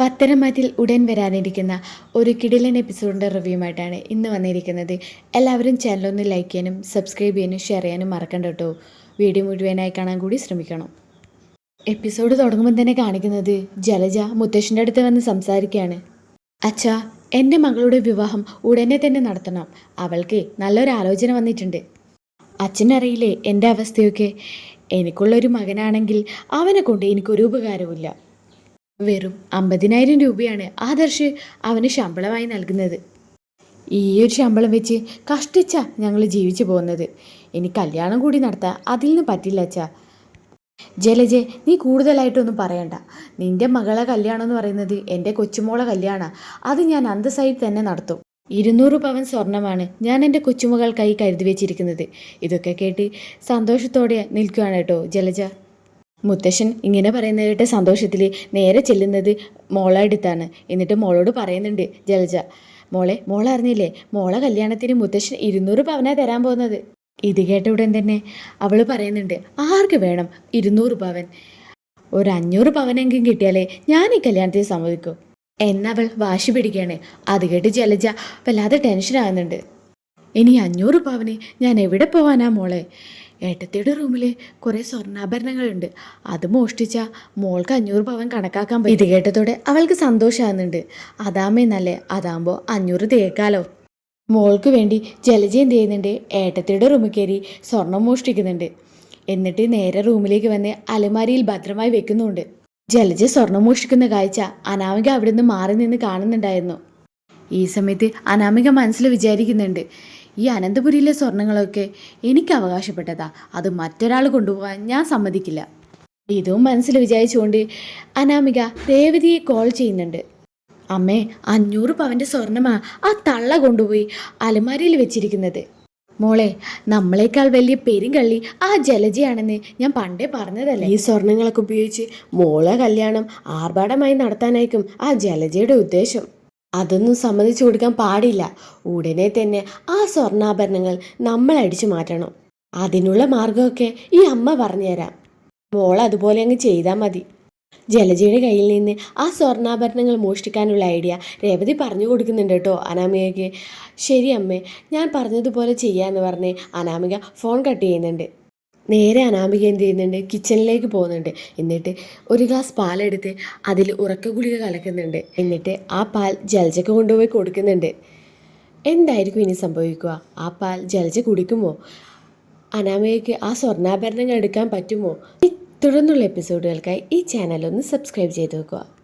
പത്തനംമാറ്റിൽ ഉടൻ വരാനിരിക്കുന്ന ഒരു കിടിലൻ എപ്പിസോഡിന്റെ റിവ്യൂമായിട്ടാണ് ഇന്ന് വന്നിരിക്കുന്നത്. എല്ലാവരും ചാനൽ ഒന്ന് ലൈക്ക് ചെയ്യാനും സബ്സ്ക്രൈബ് ചെയ്യാനും ഷെയർ ചെയ്യാനും മറക്കണ്ട കേട്ടോ. വീഡിയോ മുഴുവനായി കാണാൻ കൂടി ശ്രമിക്കണം. എപ്പിസോഡ് തുടങ്ങുമ്പോൾ തന്നെ കാണിക്കുന്നത് ജലജ മുത്തശ്ശന്റെ അടുത്ത് വന്ന് സംസാരിക്കുകയാണ്. അച്ഛാ എന്റെ മകളുടെ വിവാഹം ഉടനെ തന്നെ നടത്തണം. അവൾക്ക് നല്ലൊരു ആലോചന വന്നിട്ടുണ്ട്. അച്ഛനറിയില്ലേ എന്റെ അവസ്ഥയൊക്കെ? എനിക്കുള്ളൊരു മകനാണെങ്കിൽ അവനെ കൊണ്ട് എനിക്കൊരു ഉപകാരവുമില്ല. വെറും അമ്പതിനായിരം രൂപയാണ് ആദർശ് അവന് ശമ്പളമായി നൽകുന്നത്. ഈ ഒരു ശമ്പളം വെച്ച് കഷ്ടിച്ച ഞങ്ങൾ ജീവിച്ചു പോകുന്നത്. ഇനി കല്യാണം കൂടി നടത്താൻ അതിൽ നിന്ന് പറ്റില്ല അച്ഛാ. ജലജെ നീ കൂടുതലായിട്ടൊന്നും പറയണ്ട. നിന്റെ മകളെ കല്യാണം എന്ന് പറയുന്നത് എന്റെ കൊച്ചുമോളെ കല്യാണമാണ് അത് ഞാൻ അന്തസ്സായി തന്നെ നടത്തും. ഇരുന്നൂറ് പവൻ സ്വർണമാണ് ഞാൻ എന്റെ കൊച്ചുമകൾക്കായി കരുതി വെച്ചിരിക്കുന്നത്. ഇതൊക്കെ കേട്ട് സന്തോഷത്തോടെ നിൽക്കുകയാണ് കേട്ടോ ജലജ. മുത്തശ്ശൻ ഇങ്ങനെ പറയുന്നത് കേട്ട സന്തോഷത്തിൽ നേരെ ചെല്ലുന്നത് മോളെ അടുത്താണ്. എന്നിട്ട് മോളോട് പറയുന്നുണ്ട് ജലജ മോളെ മോളെ അറിഞ്ഞില്ലേ? മോളെ കല്യാണത്തിന് മുത്തശ്ശൻ ഇരുന്നൂറ് പവനാ തരാൻ പോകുന്നത്. ഇത് കേട്ട ഉടൻ തന്നെ അവൾ പറയുന്നുണ്ട് ആർക്ക് വേണം ഇരുന്നൂറ് പവൻ? ഒരു അഞ്ഞൂറ് പവനെങ്കിലും കിട്ടിയാലേ ഞാൻ ഈ കല്യാണത്തിന് സമ്മതിക്കൂ. എന്നവൾ വാശി പിടിക്കുകയാണ്. അത് കേട്ട് ജലജ വല്ലാതെ ടെൻഷൻ ആകുന്നുണ്ട്. ഇനി അഞ്ഞൂറ് പവന് ഞാൻ എവിടെ പോവാനാ മോളെ? ഏട്ടത്തിയുടെ റൂമിൽ കുറേ സ്വർണാഭരണങ്ങളുണ്ട്. അത് മോഷ്ടിച്ച മോൾക്ക് അഞ്ഞൂറ് പവൻ കണക്കാക്കാൻ പറ്റും. ഇത് കേട്ടതോടെ അവൾക്ക് സന്തോഷമാകുന്നുണ്ട് അതാമേ അതാകുമ്പോൾ അഞ്ഞൂറ് തേക്കാലോ. മോൾക്ക് വേണ്ടി ജലജ എന്ത് ചെയ്യുന്നുണ്ട്? ഏട്ടത്തിയുടെ റൂമിൽ കയറി സ്വർണം മോഷ്ടിക്കുന്നുണ്ട്. എന്നിട്ട് നേരെ റൂമിലേക്ക് വന്ന് അലമാരിയിൽ ഭദ്രമായി വെക്കുന്നുണ്ട്. ജലജ സ്വർണം മോഷ്ടിക്കുന്ന കാഴ്ച അനാമിക അവിടെ നിന്ന് മാറി നിന്ന് കാണുന്നുണ്ടായിരുന്നു. ഈ സമയത്ത് അനാമിക മനസ്സിൽ വിചാരിക്കുന്നുണ്ട് ഈ അനന്തപുരിയിലെ സ്വർണങ്ങളൊക്കെ എനിക്ക് അവകാശപ്പെട്ടതാ. അത് മറ്റൊരാൾ കൊണ്ടുപോകാൻ ഞാൻ സമ്മതിക്കില്ല. ഇതും മനസ്സിൽ വിചാരിച്ചുകൊണ്ട് അനാമിക രേവതിയെ കോൾ ചെയ്യുന്നുണ്ട്. അമ്മേ അഞ്ഞൂറ് പവന്റെ സ്വർണമാ ആ തള്ള കൊണ്ടുപോയി അലമാരിയിൽ വെച്ചിരിക്കുന്നത്. മോളെ നമ്മളെക്കാൾ വലിയ പെരുങ്കള്ളി ആ ജലജയാണെന്ന് ഞാൻ പണ്ടേ പറഞ്ഞതല്ലേ? ഈ സ്വർണങ്ങളൊക്കെ ഉപയോഗിച്ച് മോളെ കല്യാണം ആർഭാടമായി നടത്താനായിരിക്കും ആ ജലജയുടെ ഉദ്ദേശം. അതൊന്നും സമ്മതിച്ചു കൊടുക്കാൻ പാടില്ല. ഉടനെ തന്നെ ആ സ്വർണാഭരണങ്ങൾ നമ്മൾ അടിച്ചു മാറ്റണം. അതിനുള്ള മാർഗമൊക്കെ ഈ അമ്മ പറഞ്ഞുതരാം. മോൾ അതുപോലെ അങ്ങ് ചെയ്താൽ മതി. ജലജയുടെ കയ്യിൽ നിന്ന് ആ സ്വർണാഭരണങ്ങൾ മോഷ്ടിക്കാനുള്ള ഐഡിയ രേവതി പറഞ്ഞു കൊടുക്കുന്നുണ്ട് കേട്ടോ അനാമികയ്ക്ക്. ശരി അമ്മേ ഞാൻ പറഞ്ഞതുപോലെ ചെയ്യാമെന്ന് പറഞ്ഞ് അനാമിക ഫോൺ കട്ട് ചെയ്യുന്നുണ്ട്. നേരെ അനാമിക എന്ത് ചെയ്യുന്നുണ്ട്? കിച്ചണിലേക്ക് പോകുന്നുണ്ട്. എന്നിട്ട് ഒരു ഗ്ലാസ് പാലെടുത്ത് അതിൽ ഉറക്ക ഗുളിക കലക്കുന്നുണ്ട്. എന്നിട്ട് ആ പാൽ ജലജയ്ക്ക് കൊണ്ടുപോയി കൊടുക്കുന്നുണ്ട്. എന്തായിരിക്കും ഇനി സംഭവിക്കുക? ആ പാൽ ജലജ കുടിക്കുമോ? അനാമികയ്ക്ക് ആ സ്വർണാഭരണങ്ങൾ എടുക്കാൻ പറ്റുമോ? തുടർന്നുള്ള എപ്പിസോഡുകൾക്കായി ഈ ചാനൽ ഒന്ന് സബ്സ്ക്രൈബ് ചെയ്ത് വെക്കുക.